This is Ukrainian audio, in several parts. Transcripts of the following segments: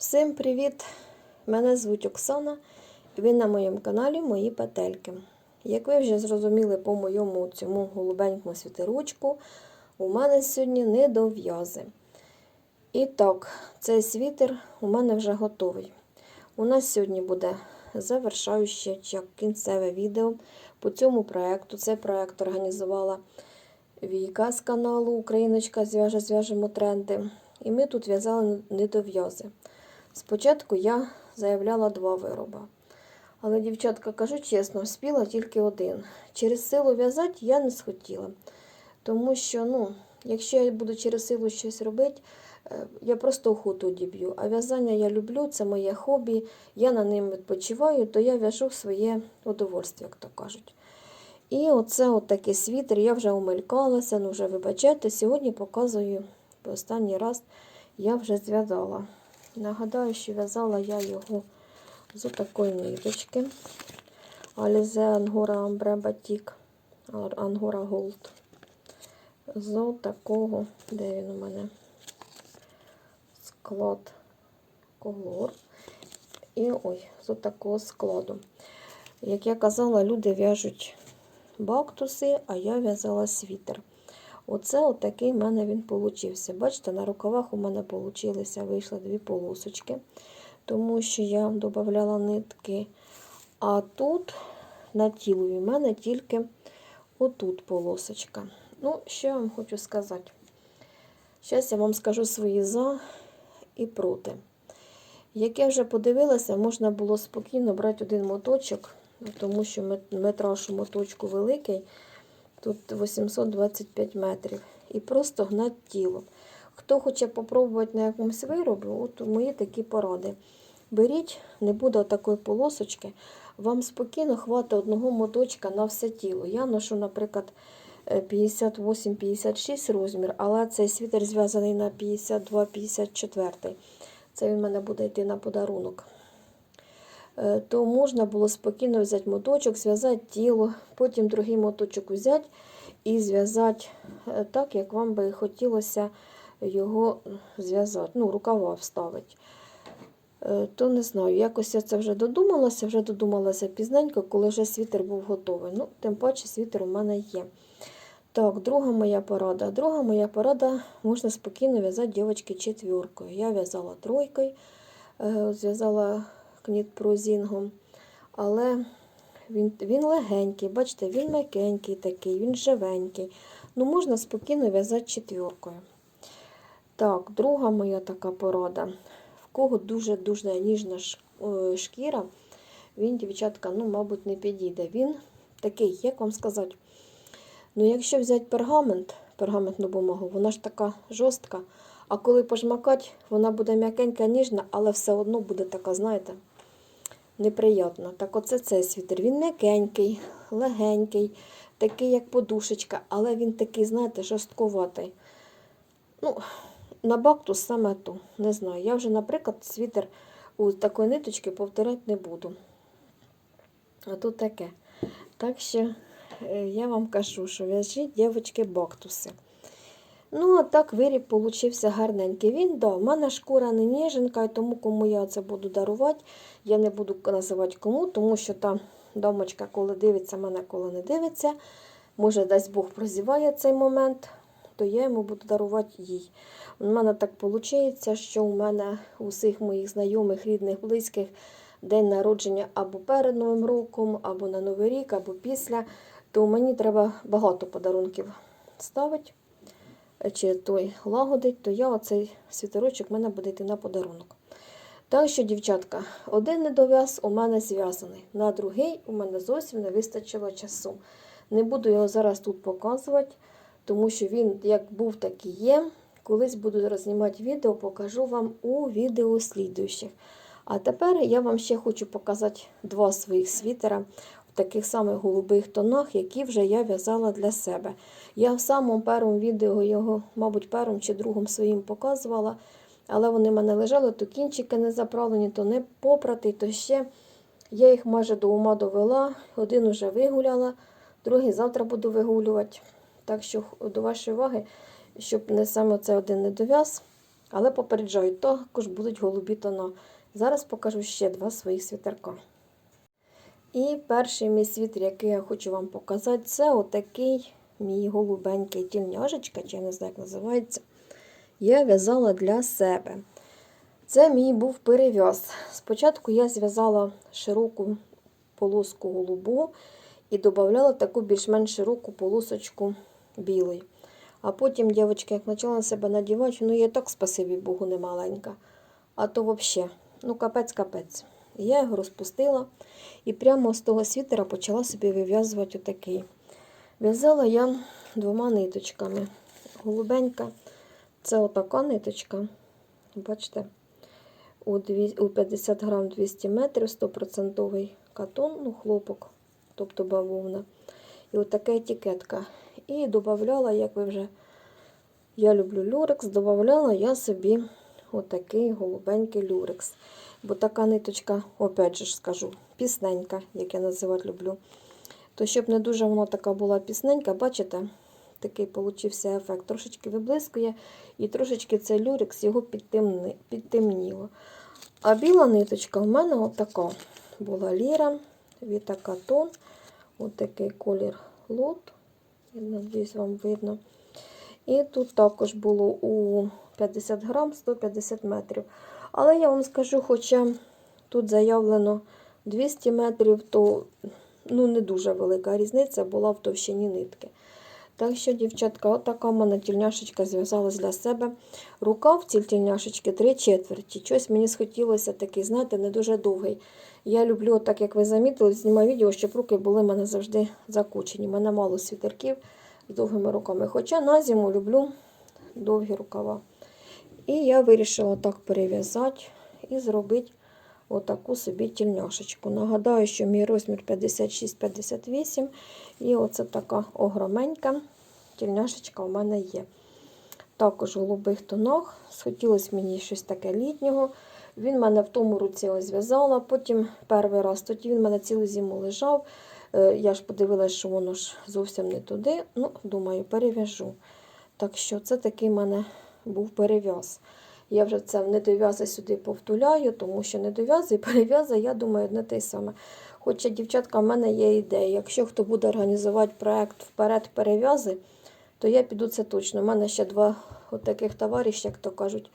Всім привіт! Мене звуть Оксана, і ви на моєму каналі Мої Петельки. Як ви вже зрозуміли по моєму цьому голубенькому світерочку, у мене сьогодні недов'язи. І так, цей світер у мене вже готовий. У нас сьогодні буде завершаюче чи кінцеве відео по цьому проєкту. Цей проєкт організувала Віка з каналу Україночка зв'яже зв'яжемо тренди. І ми тут в'язали недов'язи. Спочатку я заявляла два вироби. Але, дівчатка, кажу чесно, спіла тільки один. Через силу в'язати я не схотіла. Тому що, ну, якщо я буду через силу щось робити, е, я просто охоту діб'ю. А в'язання я люблю, це моє хобі, я на ним відпочиваю, то я в'яжу своє удовольствие, як то кажуть. І оце такий світер, я вже умелькалася, ну вже вибачайте, сьогодні показую останній раз я вже зв'язала. Нагадаю, що в'язала я його з такої ниточки. Alize Angora Ambre Batik, Angora Gold. З такого, де він у мене склад колор. І ой, з такого складу. Як я казала, люди в'яжуть бактуси, а я в'язала світер. Оце отакий в мене він получився. Бачите, на рукавах у мене получилися, вийшли дві полосочки, тому що я додавала нитки. А тут на тілові в мене тільки отут полосочка. Ну, що я вам хочу сказати? Зараз я вам скажу свої за і проти. Як я вже подивилася, можна було спокійно брати один моточок, тому що метраж у моточку великий. Тут 825 метрів. І просто гнати тіло. Хто хоче попробувати на якомусь виробі, от мої такі поради. Беріть, не буде такої полосочки, вам спокійно хватить одного моточка на все тіло. Я ношу, наприклад, 58-56 розмір, але цей світер зв'язаний на 52-54. Це він мене буде йти на подарунок. То можна було спокійно взяти моточок, зв'язати тіло, потім другий моточок взяти і зв'язати так, як вам би хотілося його зв'язати, ну, рукава вставити. То не знаю, якось я це вже додумалася, вже додумалася пізненько, коли вже світер був готовий. Ну, Тим паче світер у мене є. Так, друга моя порада. Друга моя порада можна спокійно в'язати дівчатки четвіркою. Я в'язала тройкою, зв'язала кніт прозінгом. Але він він легенький, бачите, він м'якенький такий, він живенький. Ну, можна спокійно в'язати четвіркою. Так, друга моя така порада. В кого дуже-дуже ніжна шкіра, він, дівчатка, ну, мабуть, не підійде. Він такий, як вам сказати, ну, якщо взяти пергамент, пергаментну бумагу, вона ж така жорстка. А коли пожмакати, вона буде м'якенька, ніжна, але все одно буде така, знаєте, неприємна. Так оце цей світер. Він м'якенький, легенький, такий, як подушечка, але він такий, знаєте, жорстковатий. Ну, на бактус саме то, не знаю. Я вже, наприклад, світер у такої ниточки повторяти не буду. А тут таке. Так що я вам кажу, що в'яжіть, дівчатки, бактуси. Ну, а так виріб получився гарненький. Він, да, в мене шкура не ніженька, і тому кому я це буду дарувати, я не буду називати кому, тому що там домочка, коли дивиться, мене коли не дивиться. Може, дасть Бог прозіває цей момент, то я йому буду дарувати їй. У мене так виходить, що у мене у всіх моїх знайомих, рідних, близьких день народження або перед Новим роком, або на Новий рік, або після, то мені треба багато подарунків ставити чи той лагодить, то я оцей світерочок в мене буде йти на подарунок. Так що, дівчатка, один недов'яз у мене зв'язаний, на другий у мене зовсім не вистачило часу. Не буду його зараз тут показувати, тому що він як був, так і є. Колись буду рознімати відео, покажу вам у відео слідуючих. А тепер я вам ще хочу показати два своїх світера таких самих голубих тонах, які вже я в'язала для себе. Я в самому першому відео його, мабуть, першому чи другому своїм показувала, але вони в мене лежали, то кінчики не заправлені, то не попрати, то ще. Я їх майже до ума довела, один уже вигуляла, другий завтра буду вигулювати. Так що до вашої уваги, щоб не саме це один недов'яз, Але попереджаю, також будуть голубі тона. Зараз покажу ще два своїх світерка. І перший мій світер, який я хочу вам показати, це отакий мій голубенький тільняшечка, чи я не знаю, як називається. Я в'язала для себе. Це мій був перев'яз. Спочатку я зв'язала широку полоску голубу і додавала таку більш-менш широку полосочку білої. А потім, дівчатки, як почала на себе надівати, ну я так, спасибі Богу, не маленька. А то взагалі, ну капець-капець. І Я його розпустила і прямо з того світера почала собі вив'язувати отакий. В'язала я двома ниточками. Голубенька це отака ниточка. Бачите, у, 50 грам 200 метрів 100% катон, ну, хлопок, тобто бавовна. І отака етикетка. І додавала, як ви вже, я люблю люрекс, додавала я собі отакий голубенький люрекс. Бо така ниточка, опять же скажу, пісненька, як я називати люблю. То щоб не дуже вона така була пісненька, бачите, такий получився ефект. Трошечки виблискує, і трошечки цей люрекс його підтемніло. А біла ниточка в мене отака була ліра, Віта тон, отакий колір лот. Надіюсь, вам видно. І тут також було у 50 грам 150 метрів. Але я вам скажу, хоча тут заявлено 200 метрів, то ну, не дуже велика різниця була в товщині нитки. Так що, дівчатка, отака в мене тільняшечка зв'язалась для себе. Рукав в цій тільняшечки 3 четверті. Щось мені схотілося такий, знаєте, не дуже довгий. Я люблю, так як ви замітили, знімаю відео, щоб руки були в мене завжди закучені. У мене мало світерків з довгими руками. Хоча на зиму люблю довгі рукава. І я вирішила так перев'язати і зробити отаку собі тільняшечку. Нагадаю, що мій розмір 56-58. І оце така огроменька тільняшечка у мене є. Також в голубих тонах. Схотілося мені щось таке літнього. Він мене в тому руці зв'язала. Потім перший раз тоді він мене цілу зиму лежав. Е, Я ж подивилася, що воно ж зовсім не туди. Ну, думаю, перев'яжу. Так що це такий мене був перев'яз. Я вже це в недов'язи сюди повтуляю, тому що недов'язи і перев'язи, я думаю, одне те саме. Хоча, дівчатка, в мене є ідея. Якщо хто буде організувати проект вперед перев'язи, то я піду це точно. У мене ще два от таких товариші, як то кажуть,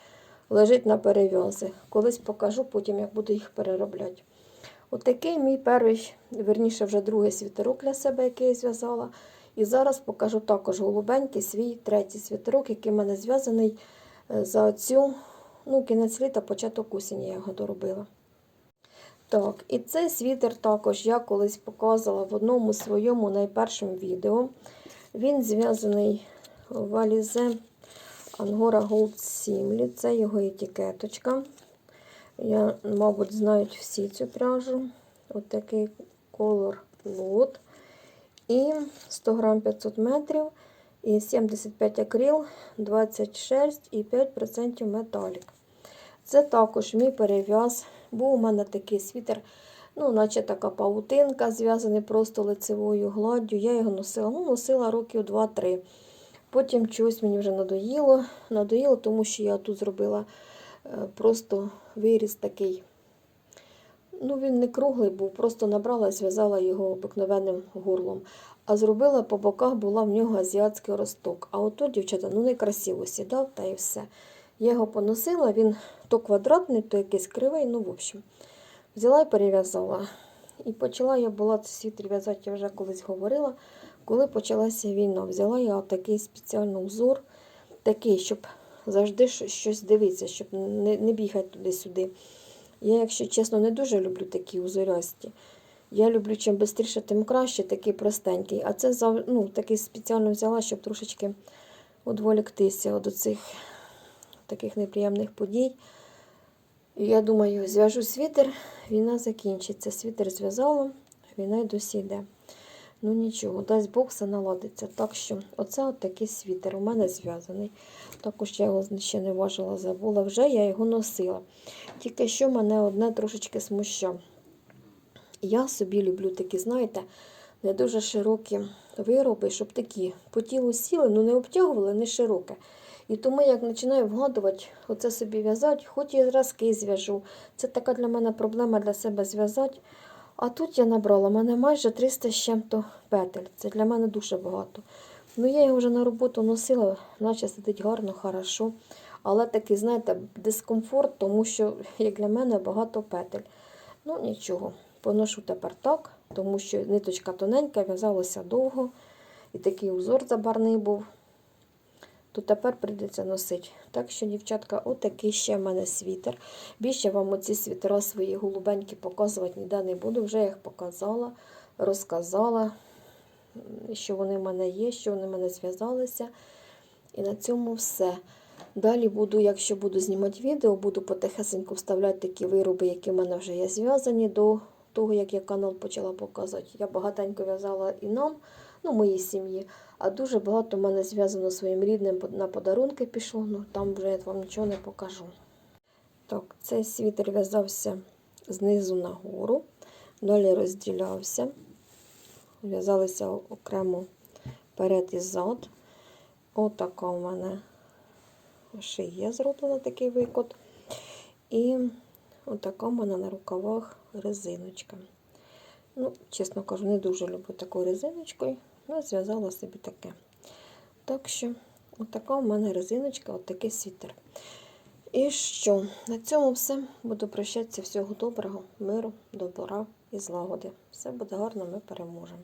лежить на перев'язи. Колись покажу, потім як буду їх переробляти. Отакий мій перший, верніше, вже другий світерок для себе, який я зв'язала. І зараз покажу також голубенький свій третій світерок, який в мене зв'язаний е, за цю ну, кінець літа, початок осені я його доробила. Так, і цей світер також я колись показувала в одному своєму найпершому відео. Він зв'язаний в Alize Angora Gold Simli. Це його етикеточка. Я, мабуть, знають всі цю пряжу. Ось такий колор лот. І 100 грам 500 метрів. І 75 акрил, 20 шерсть і 5% металік. Це також мій перев'яз. Був у мене такий світер, ну, наче така паутинка, зв'язаний просто лицевою гладдю. Я його носила, ну, носила років 2-3. Потім чогось мені вже надоїло, надоїло, тому що я тут зробила е, просто виріз такий. Ну, він не круглий був, просто набрала і зв'язала його обикновенним горлом. А зробила по боках була в нього азіатський росток. А отут, дівчата, ну некрасиво сідав та і все. Я його поносила, він то квадратний, то якийсь кривий, ну, в общем. Взяла і перев'язала. І почала я була світер в'язати, я вже колись говорила. Коли почалася війна, взяла я такий спеціальний узор, такий, щоб завжди щось дивитися, щоб не бігати туди-сюди. Я, якщо чесно, не дуже люблю такі узорясті. Я люблю чим швидше, тим краще, такий простенький. А це ну, такий спеціально взяла, щоб трошечки відволіктися від цих таких неприємних подій. І я думаю, зв'яжу світер, війна закінчиться. Світер зв'язала, війна й досі йде. Ну нічого, дасть Бог все наладиться. Так що, оце от такий світер у мене зв'язаний. Також я його ще не важила, забула. Вже я його носила. Тільки що мене одне трошечки смущав. Я собі люблю такі, знаєте, не дуже широкі вироби, щоб такі по тілу сіли, ну не обтягували, не широке. І тому як починаю вгадувати, оце собі в'язати, хоч і зразки зв'яжу. Це така для мене проблема для себе зв'язати. А тут я набрала, в мене майже 300 з чим-то петель. Це для мене дуже багато. Ну, я його вже на роботу носила, наче сидить гарно, хорошо. Але такий, знаєте, дискомфорт, тому що, як для мене, багато петель. Ну, нічого, поношу тепер так, тому що ниточка тоненька, в'язалося довго. І такий узор забарний був. То тепер прийдеться носити. Так що, дівчатка, отакий ще в мене світер. Більше вам оці світера свої голубенькі показувати ніде не буду. Вже їх показала, розказала, що вони в мене є, що вони в мене зв'язалися. І на цьому все. Далі буду, якщо буду знімати відео, буду потихесенько вставляти такі вироби, які в мене вже є зв'язані до того, як я канал почала показувати. Я багатенько в'язала і нам, ну, моїй сім'ї, а дуже багато в мене зв'язано своїм рідним на подарунки пішло, ну там вже я вам нічого не покажу. Так, цей світер в'язався знизу нагору, далі розділявся, в'язалися окремо перед і зад. Отака у мене шия зроблена такий викот. І отака в мене на рукавах резиночка. Ну, чесно кажу, не дуже люблю такою резиночкою, але зв'язала собі таке. Так що, отака у мене резиночка, отакий світер. І що? На цьому все. Буду прощатися. Всього доброго, миру, добра і злагоди. Все буде гарно, ми переможемо.